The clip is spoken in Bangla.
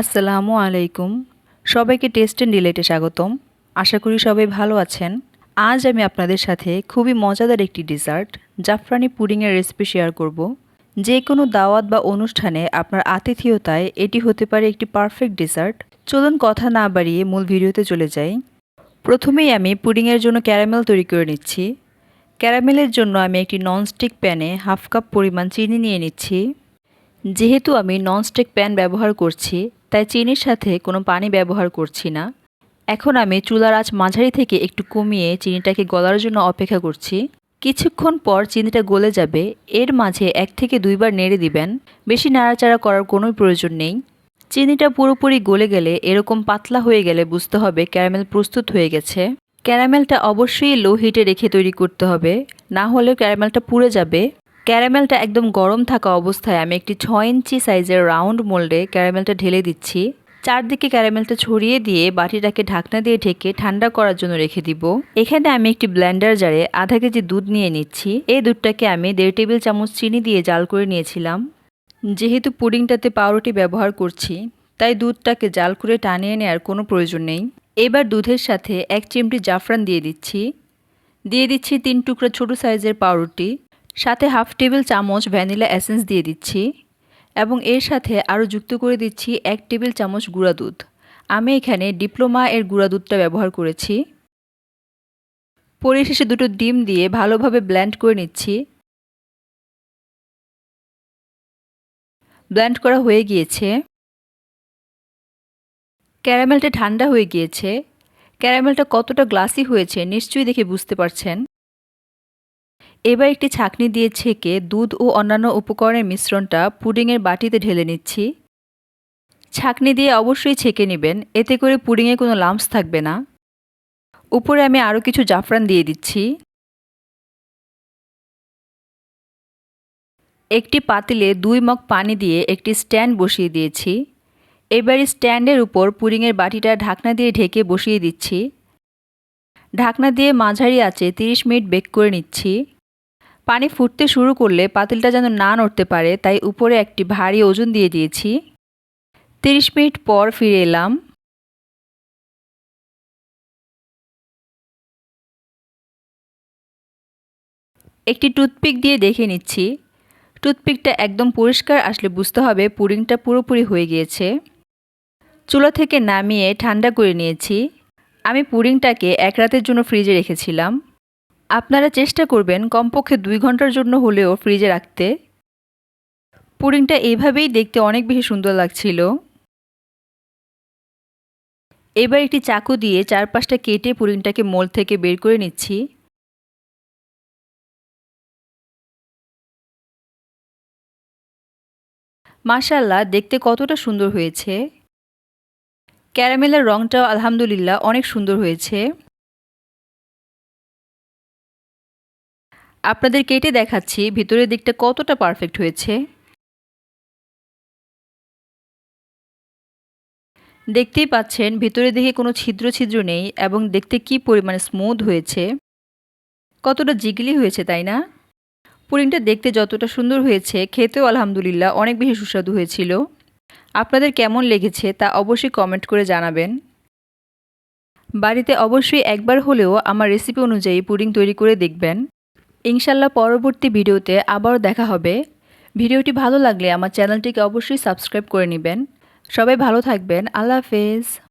আসসালামু আলাইকুম। সবাইকে টেস্ট অ্যান্ড ডিলেটে স্বাগতম। আশা করি সবাই ভালো আছেন। আজ আমি আপনাদের সাথে খুবই মজাদার একটি ডেজার্ট জাফরানি পুডিংয়ের রেসিপি শেয়ার করব। যে কোনো দাওয়াত বা অনুষ্ঠানে আপনার আতিথেয়তায় এটি হতে পারে একটি পারফেক্ট ডেজার্ট চলুন কথা না বাড়িয়ে মূল ভিডিওতে চলে যাই। প্রথমেই আমি পুডিংয়ের জন্য ক্যারামেল তৈরি করে নিচ্ছি। ক্যারামেলের জন্য আমি একটি ননস্টিক প্যানে হাফ কাপ পরিমাণ চিনি নিয়ে নিচ্ছি। যেহেতু আমি ননস্টিক প্যান ব্যবহার করছি তাই চিনির সাথে কোনো পানি ব্যবহার করছি না। এখন আমি চুলার আঁচ মাঝারি থেকে একটু কমিয়ে চিনিটাকে গলার জন্য অপেক্ষা করছি। কিছুক্ষণ পর চিনিটা গলে যাবে। এর মাঝে এক থেকে দুইবার নেড়ে দিবেন। বেশি নাড়াচাড়া করার কোনো প্রয়োজন নেই। চিনিটা পুরোপুরি গলে গেলে এরকম পাতলা হয়ে গেলে বুঝতে হবে ক্যারামেল প্রস্তুত হয়ে গেছে। ক্যারামেলটা অবশ্যই লো হিটে রেখে তৈরি করতে হবে। না হলে ক্যারামেলটা পুড়ে যাবে। ক্যারামেলটা একদম গরম থাকা অবস্থায় আমি একটি ছ ইঞ্চি সাইজের রাউন্ড মোল্ডে ক্যারামেলটা ঢেলে দিচ্ছি। চারদিকে ক্যারামেলটা ছড়িয়ে দিয়ে বাটিটাকে ঢাকনা দিয়ে ঢেকে ঠান্ডা করার জন্য রেখে দিব। এখানে আমি একটি ব্লেন্ডার জারে আধা কেজি দুধ নিয়ে নিচ্ছি। এই দুধটাকে আমি দেড় টেবিল চামচ চিনি দিয়ে জাল করে নিয়েছিলাম। যেহেতু পুডিংটাতে পাউরুটি ব্যবহার করছি, তাই দুধটাকে জাল করে টানিয়ে নেওয়ার কোনো প্রয়োজন নেই। এবার দুধের সাথে এক চিমটি জাফরান দিয়ে দিচ্ছি। দিয়ে দিচ্ছি তিন টুকরা ছোট সাইজের পাউরুটি। সাথে হাফ টেবিল চামচ ভ্যানিলা এসেন্স দিয়ে দিচ্ছি এবং এর সাথে আরও যুক্ত করে দিচ্ছি এক টেবিল চামচ গুঁড়া দুধ। আমি এখানে ডিপ্লোমা এর গুঁড়া দুধটা ব্যবহার করেছি। পরিশেষে দুটো ডিম দিয়ে ভালোভাবে ব্ল্যান্ড করে নিচ্ছি। ব্ল্যান্ড করা হয়ে গিয়েছে। ক্যারামেলটা ঠান্ডা হয়ে গিয়েছে। ক্যারামেলটা কতটা গ্লাসি হয়েছে নিশ্চয়ই দেখে বুঝতে পারছেন। এবার একটি ছাকনি দিয়ে ছেঁকে দুধ ও অন্যান্য উপকরণের মিশ্রণটা পুডিংয়ের বাটিতে ঢেলে নিচ্ছি। ছাকনি দিয়ে অবশ্যই ছেঁকে নেবেন, এতে করে পুডিংয়ে কোনো লাম্পস থাকবে না। উপরে আমি আরও কিছু জাফরান দিয়ে দিচ্ছি। একটি পাতিলে দুই মগ পানি দিয়ে একটি স্ট্যান্ড বসিয়ে দিয়েছি। এবার স্ট্যান্ডের উপর পুডিংয়ের বাটিটা ঢাকনা দিয়ে ঢেকে বসিয়ে দিচ্ছি। ঢাকনা দিয়ে মাঝারি আছে 30 মিনিট বেক করে নিচ্ছি। পানি ফুটতে শুরু করলে পাতিলটা যেন না নড়তে পারে, তাই উপরে একটি ভারী ওজন দিয়ে দিয়েছি। তিরিশ মিনিট পর ফিরে এলাম। একটি টুথপিক দিয়ে দেখে নিচ্ছি। টুথপিকটা একদম পরিষ্কার, আসলে বুঝতে হবে পুডিংটা পুরোপুরি হয়ে গিয়েছে। চুলা থেকে নামিয়ে ঠান্ডা করে নিয়েছি। আমি পুডিংটাকে এক রাতের জন্য ফ্রিজে রেখেছিলাম। আপনারা চেষ্টা করবেন কমপক্ষে দুই ঘণ্টার জন্য হলেও ফ্রিজে রাখতে। পুডিংটা এইভাবেই দেখতে অনেক বেশি সুন্দর লাগছিল। এবার একটি চাকু দিয়ে চারপাশটা কেটে পুডিংটাকে মোল থেকে বের করে নিচ্ছি। মাশাল্লাহ দেখতে কতটা সুন্দর হয়েছে। ক্যারামেলের রঙটাও আলহামদুলিল্লাহ অনেক সুন্দর হয়েছে। আপনাদের কেটে দেখাচ্ছি, ভিতরের দিকটা কতটা পারফেক্ট হয়েছে। দেখতেই পাচ্ছেন ভিতরে দেখে কোনো ছিদ্র ছিদ্র নেই এবং দেখতে কি পরিমাণে স্মুথ হয়েছে। কতটা জিগলি হয়েছে, তাই না? পুডিংটা দেখতে যতটা সুন্দর হয়েছে, খেতেও আলহামদুলিল্লাহ অনেক বেশি সুস্বাদু হয়েছিল। আপনাদের কেমন লেগেছে তা অবশ্যই কমেন্ট করে জানাবেন। বাড়িতে অবশ্যই একবার হলেও আমার রেসিপি অনুযায়ী পুডিং তৈরি করে দেখবেন। ইনশাল্লাহ পরবর্তী ভিডিওতে আবারও দেখা হবে। ভিডিওটি ভালো লাগলে আমার চ্যানেলটিকে অবশ্যই সাবস্ক্রাইব করে নেবেন। সবাই ভালো থাকবেন। আল্লাহ হাফেজ।